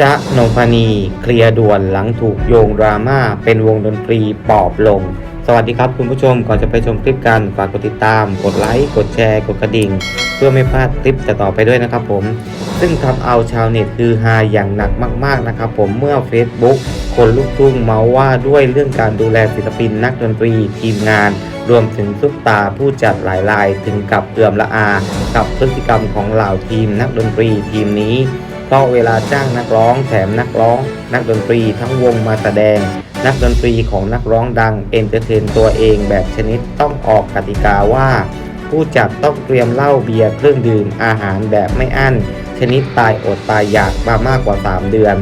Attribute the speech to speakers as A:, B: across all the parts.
A: จ๊ะนงพนี เคลียร์ด่วนหลังถูกโยงดราม่าเป็นวงดนตรีปอบลง สวัสดีครับคุณผู้ชมก่อนจะไปชมคลิปกันฝากกดติดตาม กดไลค์ กดแชร์ กดกระดิ่ง เพื่อไม่พลาดคลิปต่อไปด้วยนะครับผม ซึ่งทำเอาชาวเน็ตคือฮาอย่างหนักมาก ๆ นะครับผมเมื่อ Facebook คนลูกทุ่งเมาว่าด้วยเรื่องการดูแลศิลปินนักดนตรีทีมงาน รวมถึงซุปตาผู้จัดหลายรายถึงกับเอื่อมละอา กับพฤติกรรมของเหล่าทีมนักดนตรีทีมนี้ เพราะเวลาจ้างนักร้องแถมนักร้อง นักดนตรีทั้งวงมาแสดง นักดนตรีของนักร้องดังเอนเตอร์เทนตัวเองแบบชนิดต้องออกกติกาว่า ผู้จัดต้องเตรียมเหล้าเบียร์เครื่องดื่มอาหารแบบไม่อั้น ชนิดตายอดตายอยากมามากกว่า 3 เดือน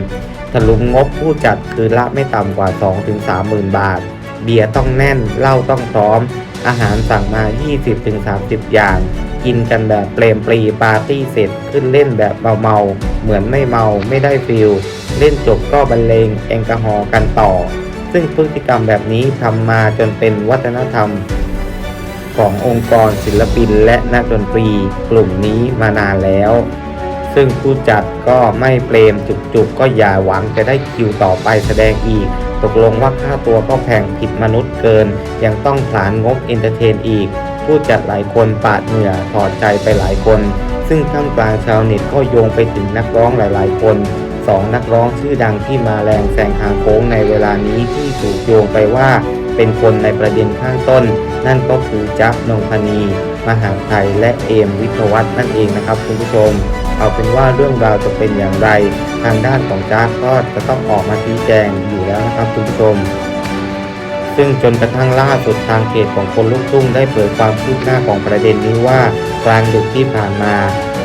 A: ถลุงงบผู้จัดคือละไม่ต่ำกว่า 2-3หมื่นบาท เบียร์ต้องแน่นเหล้าต้องพร้อม อาหารสั่งมา 20-30 อย่าง กินกันแบบเปรมปรีปาร์ตี้เสร็จขึ้นเล่นแบบเมาๆเหมือนไม่เมาไม่ได้ฟิลเล่นจบก็บรรเลงแอลกอฮอล์กันต่อ ซึ่งพฤติกรรมแบบนี้ทำมาจนเป็นวัฒนธรรม ขององค์กรศิลปินและนักดนตรีกลุ่มนี้มานานแล้ว ซึ่งผู้จัดก็ไม่เปรมจุกๆ ก็อย่าหวังจะได้คิวต่อไปแสดงอีก ตกลงว่าค่าตัวก็แพงผิดมนุษย์เกิน ยังต้องผลานงบเอนเตอร์เทนอีก ผู้จัดหลายคนปาดเหงื่อถอดใจไปหลายคน ซึ่งท่ามกลางชาวเน็ตก็โยงไปถึงนักร้องหลายๆ คนสองนักร้องชื่อดังที่มาแรงแซงทางโค้งในเวลานี้ที่ถูกโยงไปว่า เป็นคนในประเด็นข้างต้น นั่นก็คือจ๊ะนงพนีมหาไทยและเอมวิทวัฒน์นั่นเองนะครับคุณผู้ชม เอาเป็นว่าเรื่องราวจะเป็นอย่างไร ทางด้านของจ๊ะก็จะต้องออกมาชี้แจงอยู่แล้วนะครับคุณผู้ชม ซึ่งจนกระทั่งล่าสุดทางเพจของคนลูกทุ่งได้เผยความคืบหน้าของประเด็นนี้ว่า กลางดึกที่ผ่านมา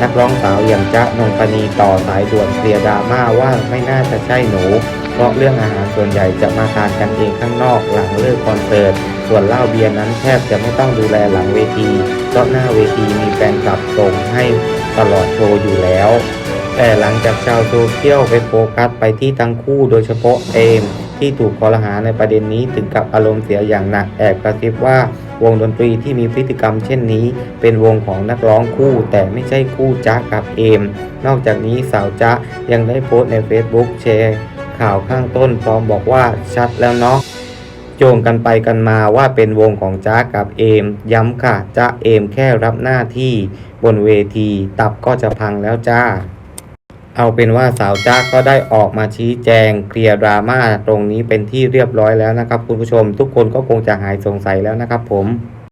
A: นักร้องสาวอย่างจ๊ะนงปณีต่อสายด่วนเคลียร์ดราม่าว่าไม่น่าจะใช่หนู เพราะเรื่องอาหารส่วนใหญ่จะมาทานกันเองข้างนอกหลังเลิกคอนเสิร์ต ส่วนเหล้าเบียร์นั้นแทบจะไม่ต้องดูแลหลังเวทีเพราะหน้าเวทีมีแฟนคลับส่งให้ตลอดโชว์อยู่แล้ว แต่หลังจากชาวโซเชียลไปโฟกัสไปที่ทั้งคู่โดยเฉพาะเอม ที่ถูกกล่าวหาในประเด็นนี้ถึงกับอารมณ์เสียอย่างหนักแอบกระซิบว่าวงดนตรีที่มีพฤติกรรมเช่นนี้ เป็นวงของนักร้องคู่ แต่ไม่ใช่คู่จ๊ะกับเอม นอกจากนี้สาวจ๊ะยังได้โพสต์ใน Facebook แชร์ข่าวข้างต้นพร้อมบอกว่าชัดแล้วเนาะโยงกันไปกันมาว่าเป็นวงของจ๊ะกับเอม ย้ำค่ะจ๊ะเอมแค่รับหน้าที่บนเวที ตับก็จะพังแล้วจ้า เอาเป็นว่าสาวจ้าก็ได้ออกมาชี้แจงเคลียร์ดราม่าตรงนี้เป็นที่เรียบร้อยแล้วนะครับ คุณผู้ชม ทุกคนก็คงจะหายสงสัยแล้วนะครับผม